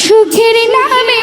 সুখের নামে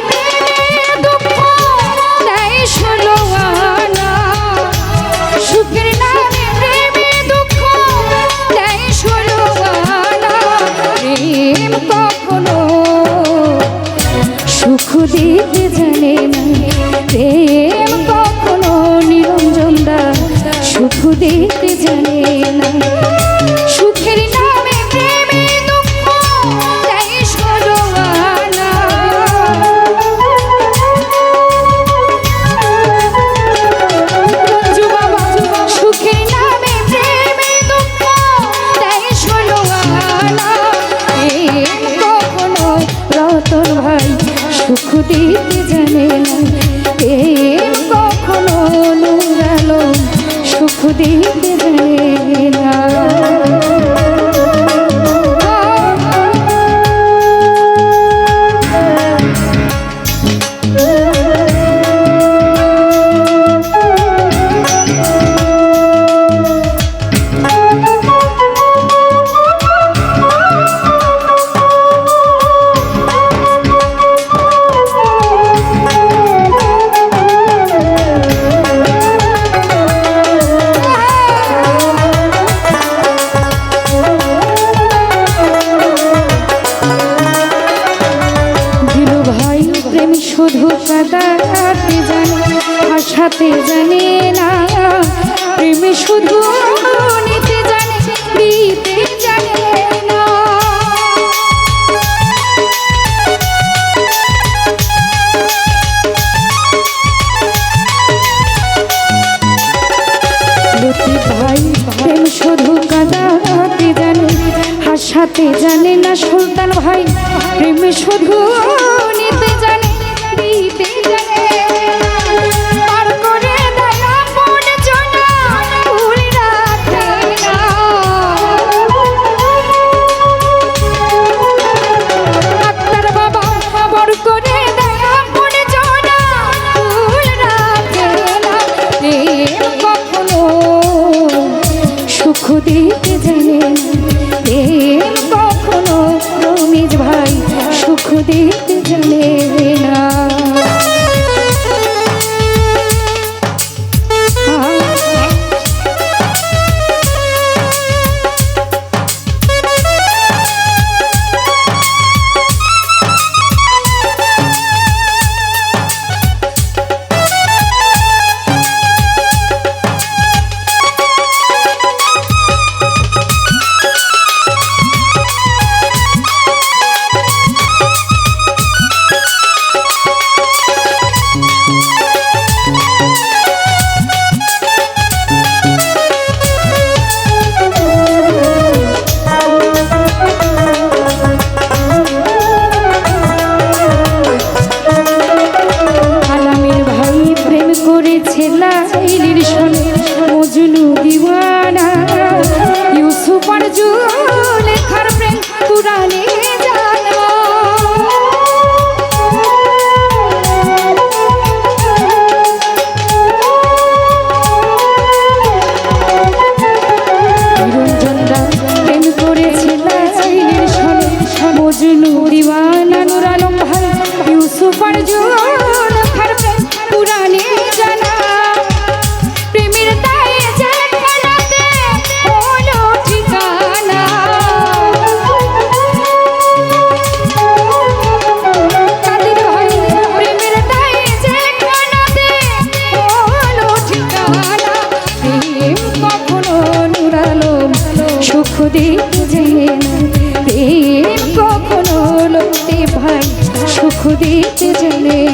দিতে জানে না এ কখনো নুরালো সুখ দিতে দিতে যায় দিওয়ানা নুরানো ইউসুফার জোয়ান খারবে দুঃখ দিতে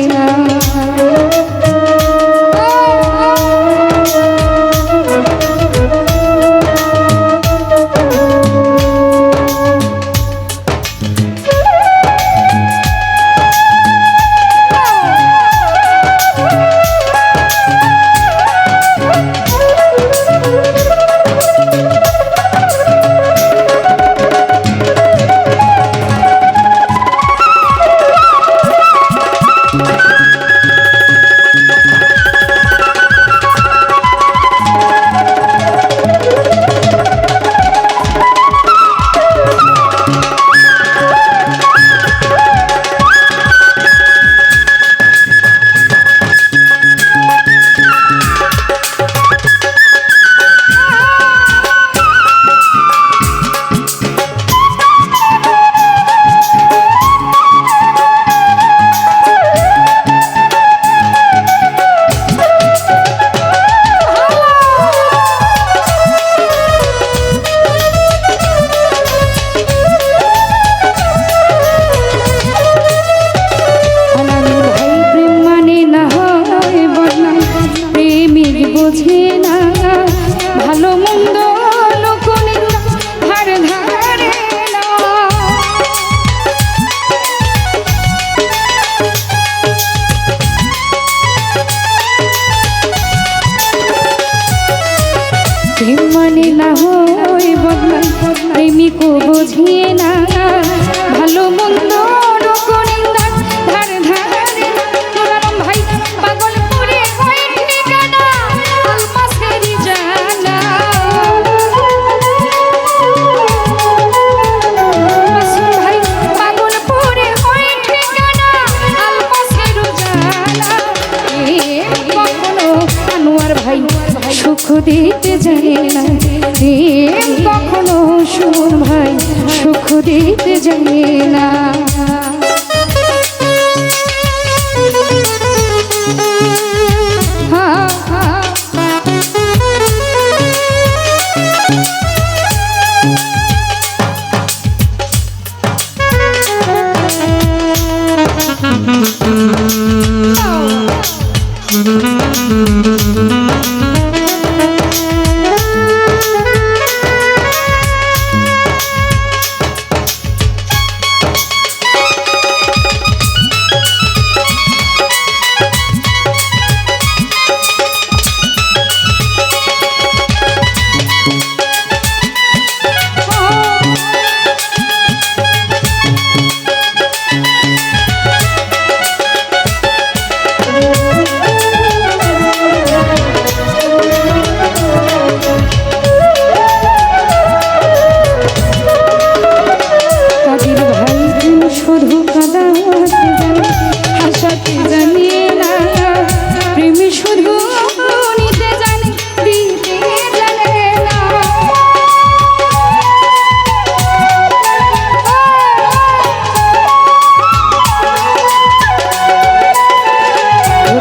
খুদিতে জানি না।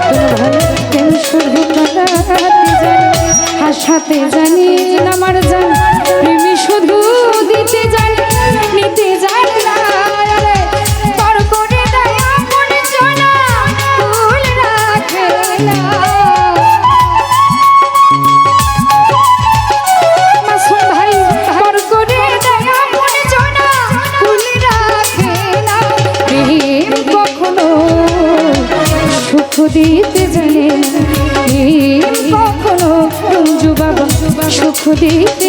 তোমার প্রেম শুধু হাসাতে জানি আমার জান প্রেমী শুধু দিতে জানে। কখনো সুখ দিতে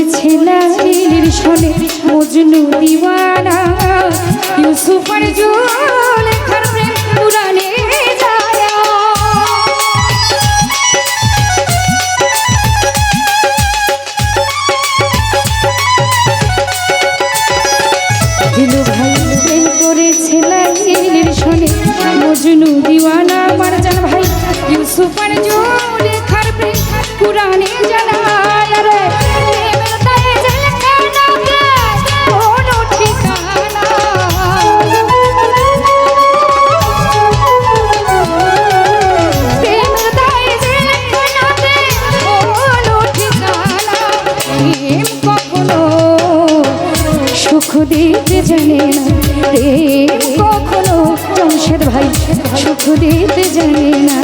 হয়েছে নারীর শোনে মজনু দিওয়ানা। ইউসুফার জোলেখার প্রেম পুরাণে দিওয়ানা। মারজান ভাই, ইউসুফার জোলেখার পুরানে পুরাণে দিতে জানে না। রে কখনো জমশেদ ভাই সুখ দিতে জানে না।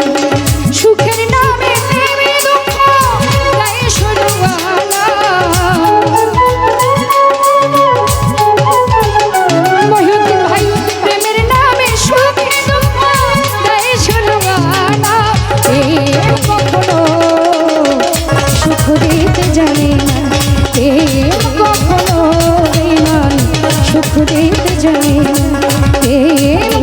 যেতে চাই।